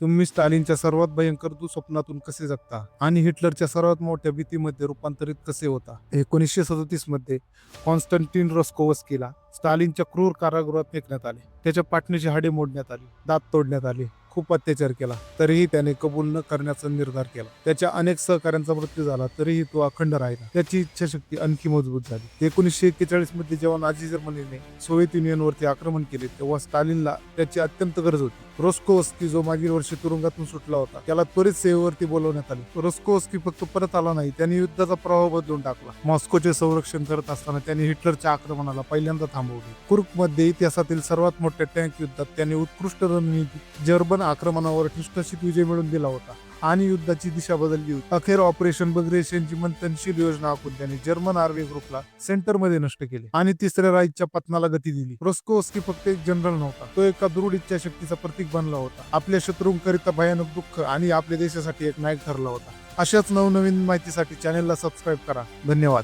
तुम्ही स्टालिनच्या सर्वात भयंकर दुःस्वप्नातून कसे जगता आणि हिटलरच्या सर्वात मोठ्या भीतीमध्ये रूपांतरित कसे होता? एकोणीसशे सदतीसमध्ये कॉन्स्टंटीन रस्कोवस्कीला स्टालिनच्या क्रूर कारागृहात फेकण्यात आले. त्याच्या पाटणीची हाडे मोडण्यात आली. दात तोडण्यात आले. खूप अत्याचार केला. तरीही त्याने कबूल न करण्याचा निर्धार केला. त्याच्या अनेक सहकाऱ्यांचा मृत्यू झाला. तरीही तो अखंड राहिला. त्याची इच्छाशक्ती आणखी मजबूत झाली. एकोणीसशे एक्केचाळीसमध्ये जेव्हा नाझी जर्मनीने सोव्हिएत युनियनवरती आक्रमण केले तेव्हा स्टालिनला त्याची अत्यंत गरज होती. रोस्कोवस्की जो मागील वर्षी तुरुंगातून सुटला होता त्याला त्वरित सेवेवरती बोलवण्यात आले. रोस्कोवस्की फक्त परत आला नाही त्यांनी युद्धाचा प्रवाह बदलून टाकला. मॉस्कोचे संरक्षण करत असताना त्यांनी हिटलरच्या आक्रमणाला पहिल्यांदा थांबवले. कुर्कमध्ये इतिहासातील सर्वात मोठ्या टँक युद्धात त्यांनी उत्कृष्ट रणनीती जर्मन आक्रमणावर ठिसठीत विजय मिळवून दिला होता. आणि युद्धाची दिशा बदलली होती. अखेर ऑपरेशन बग्रेशनची मंथनशील योजना आखून त्यांनी जर्मन आर्मी ग्रुपला सेंटरमध्ये नष्ट केले आणि तिसऱ्या राईच्या पतनाला गती दिली. रोस्कोवस्की फक्त एक जनरल नव्हता. तो एका दृढ इच्छाशक्तीचा प्रतीक बनला होता. आपल्या शत्रूंकरिता भयानक दुःख आणि आपल्या देशासाठी एक नायक ठरला होता. अशाच नवनवीन माहितीसाठी चॅनेलला सबस्क्राईब करा. धन्यवाद.